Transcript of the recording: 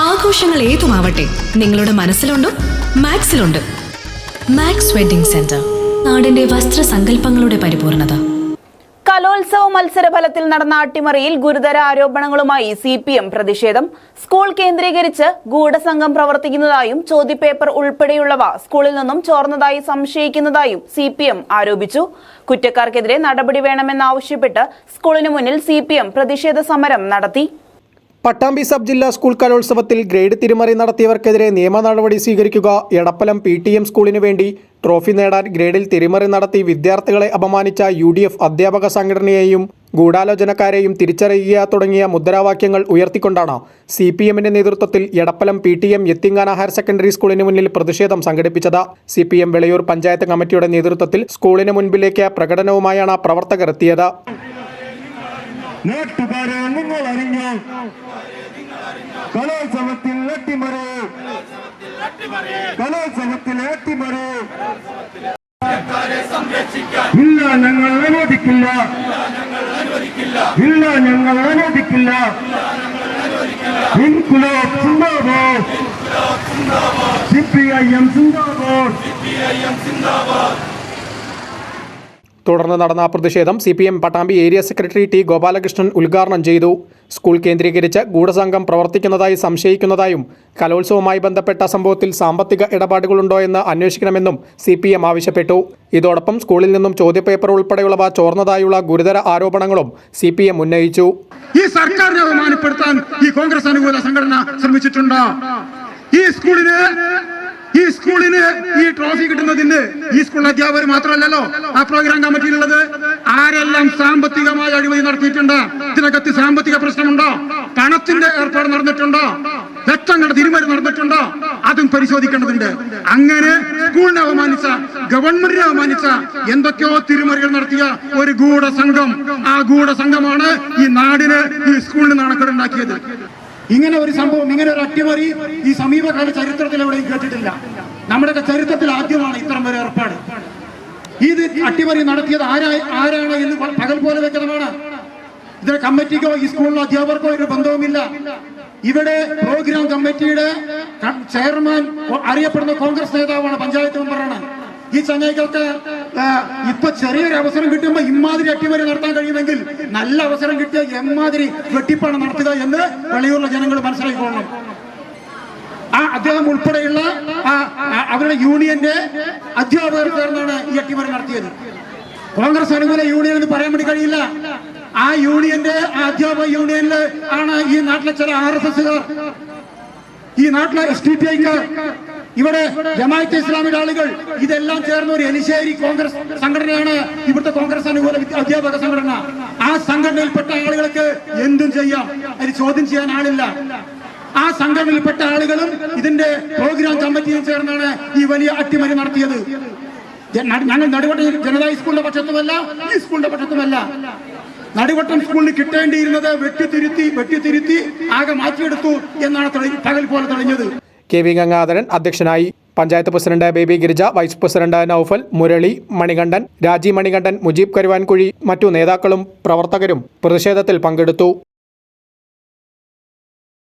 ആഘോഷങ്ങൾ ഏതുമാവട്ടെ നിങ്ങളുടെ മനസ്സിലുണ്ടോ മാക്സിലുണ്ട്. മാക്സ് വെഡിംഗ് സെന്റർ നാടിന്റെ വസ്ത്രസങ്കല്പങ്ങളുടെ പരിപൂർണത. കലോത്സവ മത്സര ഫലത്തിൽ നടന്ന അട്ടിമറിയിൽ ഗുരുതര ആരോപണങ്ങളുമായി സി പി എം പ്രതിഷേധം. സ്കൂൾ കേന്ദ്രീകരിച്ച് ഗൂഢസംഘം പ്രവർത്തിക്കുന്നതായും ചോദ്യപേപ്പർ ഉൾപ്പെടെയുള്ളവ സ്കൂളിൽ നിന്നും ചോർന്നതായി സംശയിക്കുന്നതായും സി പി എം ആരോപിച്ചു. കുറ്റക്കാർക്കെതിരെ നടപടി വേണമെന്നാവശ്യപ്പെട്ട് സ്കൂളിന് മുന്നിൽ സി പി എം പ്രതിഷേധ സമരം നടത്തി. പട്ടാമ്പി സബ് ജില്ലാ സ്കൂൾ കലോത്സവത്തിൽ ഗ്രേഡ് തിരിമറി നടത്തിയവർക്കെതിരെ നിയമ നടപടി സ്വീകരിക്കുക എടപ്പലം പി ടി എം സ്കൂളിനു വേണ്ടി ട്രോഫി നേടാൻ ഗ്രേഡിൽ തിരിമറി നടത്തി വിദ്യാർത്ഥികളെ അപമാനിച്ച യു ഡി എഫ് അധ്യാപക സംഘടനയെയും ഗൂഢാലോചനക്കാരെയും തിരിച്ചറിയുക തുടങ്ങിയ മുദ്രാവാക്യങ്ങൾ ഉയർത്തിക്കൊണ്ടാണ് സി പി എമ്മിന്റെ നേതൃത്വത്തിൽ എടപ്പലം പി ടി എം യത്തിങ്ങാന ഹയർ സെക്കൻഡറി സ്കൂളിന് മുന്നിൽ പ്രതിഷേധം സംഘടിപ്പിച്ചത്. C P M Velayoor panchayat കമ്മിറ്റിയുടെ നേതൃത്വത്തിൽ സ്കൂളിന് മുൻപിലേക്ക് പ്രകടനവുമായാണ് പ്രവർത്തകർ എത്തിയത് നാട്ടുകാരെ നിങ്ങൾ അറിഞ്ഞോ കലോത്സവത്തിൽ അട്ടിമറി കലോത്സവത്തിൽ അട്ടിമറി ഇല്ല ഞങ്ങൾ അനുവദിക്കില്ല ഇല്ല ഞങ്ങൾ അനുവദിക്കില്ല. ഇൻകുലാബ് സിന്ദാബാദ് സി പി ഐ എം സിന്ദാബാദ് തുടർന്ന് നടന്ന പ്രതിഷേധം C P M Pattambi area secretary T Gopalakrishnan ഉദ്ഘാടനം ചെയ്തു. സ്കൂൾ കേന്ദ്രീകരിച്ച് ഗൂഢസംഘം പ്രവർത്തിക്കുന്നതായി സംശയിക്കുന്നതായും കലോത്സവവുമായി ബന്ധപ്പെട്ട സംഭവത്തിൽ സാമ്പത്തിക ഇടപാടുകളുണ്ടോ എന്ന് അന്വേഷിക്കണമെന്നും സി പി എം ആവശ്യപ്പെട്ടു. ഇതോടൊപ്പം സ്കൂളിൽ നിന്നും ചോദ്യപേപ്പർ ഉൾപ്പെടെയുള്ളവ ചോർന്നതായുള്ള ഗുരുതര ആരോപണങ്ങളും സി പി എം ഉന്നയിച്ചു. ഈ സർക്കാരിനെ അപമാനപ്പെടുത്താൻ ഈ കോൺഗ്രസ് അനുകൂല സംഘടന ശ്രമിച്ചിട്ടുണ്ട്? ഈ സ്കൂളിന് ഈ സ്കൂളിന് ഈ ട്രോഫി കിട്ടുന്നതിന് ഈ സ്കൂളിലെ അധ്യാപകർ മാത്രമല്ലല്ലോ ആ പ്രോഗ്രാം കമ്മിറ്റിയിലുള്ളത് ആരെല്ലാം സാമ്പത്തികമായ അഴിമതി നടത്തിയിട്ടുണ്ട്? ഇതിനകത്ത് സാമ്പത്തിക പ്രശ്നമുണ്ടോ? പണത്തിന്റെ ഏർപ്പാട് നടന്നിട്ടുണ്ടോ? ലക്ഷങ്ങളുടെ തിരുമറി നടന്നിട്ടുണ്ടോ? അതും പരിശോധിക്കേണ്ടതുണ്ട്. അങ്ങനെ സ്കൂളിനെ അവമാനിച്ച ഗവൺമെന്റിനെ അവമാനിച്ച എന്തൊക്കെയോ തിരുമറികൾ നടത്തിയ ഒരു ഗൂഢസംഘം. ആ ഗൂഢസംഘമാണ് ഈ നാടിന് ഈ സ്കൂളിന് നാണക്കേടുണ്ടാക്കിയത് ഇങ്ങനെ ഒരു സംഭവം ഇങ്ങനെ ഒരു അട്ടിമറി ഈ സമീപകാല ചരിത്രത്തിൽ എവിടെയും കേട്ടിട്ടില്ല. നമ്മുടെ ചരിത്രത്തിൽ ആദ്യമാണ് ഇത്തരം ഒരു ഏർപ്പാട്. ഇത് അട്ടിമറി നടത്തിയത് ആരാ ആരാണ് എന്ന് പകൽ പോലെ വ്യക്തമാണ്. ഇതിന് കമ്മിറ്റിക്കോ ഈ സ്കൂളിലെ അധ്യാപകർക്കോ ഒരു ബന്ധവുമില്ല. ഇവിടെ പ്രോഗ്രാം കമ്മിറ്റിയുടെ ചെയർമാൻ അറിയപ്പെടുന്ന കോൺഗ്രസ് നേതാവാണ് പഞ്ചായത്ത് മെമ്പറാണ്. ഈ ചങ്ങായികൾക്ക് ഇപ്പൊ ചെറിയൊരു അവസരം കിട്ടുമ്പോ ഇമാതിരി അട്ടിമറി നടത്താൻ കഴിയുമെങ്കിൽ നല്ല അവസരം കിട്ടിയ എമ്മാതിരി വെട്ടിപ്പാണ് നടത്തുക എന്ന് വെളിയൂരിലെ ജനങ്ങൾ മനസ്സിലാക്കിക്കൊള്ളണം. ആ അദ്ദേഹം ഉൾപ്പെടെയുള്ള അവരുടെ യൂണിയന്റെ അധ്യാപകർ ചേർന്നാണ് ഈ അട്ടിമറി നടത്തിയത്. കോൺഗ്രസ് അനുകൂല യൂണിയൻ എന്ന് പറയാൻ വേണ്ടി കഴിയില്ല. ആ യൂണിയന്റെ അധ്യാപക യൂണിയനിൽ ആണ് ഈ നാട്ടിലെ ചില ആർ എസ് എസുകാർ ഈ നാട്ടിലെ എസ് ഡി പി ഐക്കാർ ഇവിടെ ജമാഅത്തെ ഇസ്ലാമിയുടെ ആളുകൾ ഇതെല്ലാം ചേർന്ന ഒരു എലിശ്ശേരി കോൺഗ്രസ് സംഘടനയാണ്. ഇവിടുത്തെ കോൺഗ്രസ് അനുകൂല അധ്യാപക സംഘടന. ആ സംഘടനയിൽപ്പെട്ട ആളുകൾക്ക് എന്തും ചെയ്യാം. അത് ചോദ്യം ചെയ്യാൻ ആളില്ല. ആ സംഘടനയിൽപ്പെട്ട ആളുകളും ഇതിന്റെ പ്രോഗ്രാം കമ്മിറ്റിയും ചേർന്നാണ് ഈ വലിയ അട്ടിമറി നടത്തിയത്. ഞങ്ങൾ നടുവട്ടം ജനതാ സ്കൂളിന്റെ പക്ഷത്തുമല്ല ഈ സ്കൂളിന്റെ പക്ഷത്തുമല്ല. നടുവട്ടം സ്കൂളിന് കിട്ടേണ്ടിയിരുന്നത് വെട്ടിത്തിരുത്തി വെട്ടിത്തിരുത്തി ആകെ മാറ്റിയെടുത്തു എന്നാണ് പകൽ പോലെ തെളിഞ്ഞത്. കെ വി ഗംഗാധരൻ അധ്യക്ഷനായി. Panchayat president Baby Girija vice president Noufal Murali Manikandan Raji Manikandan Mujeeb Karuvankuzhi മറ്റു നേതാക്കളും പ്രവർത്തകരും പ്രതിഷേധത്തിൽ പങ്കെടുത്തു.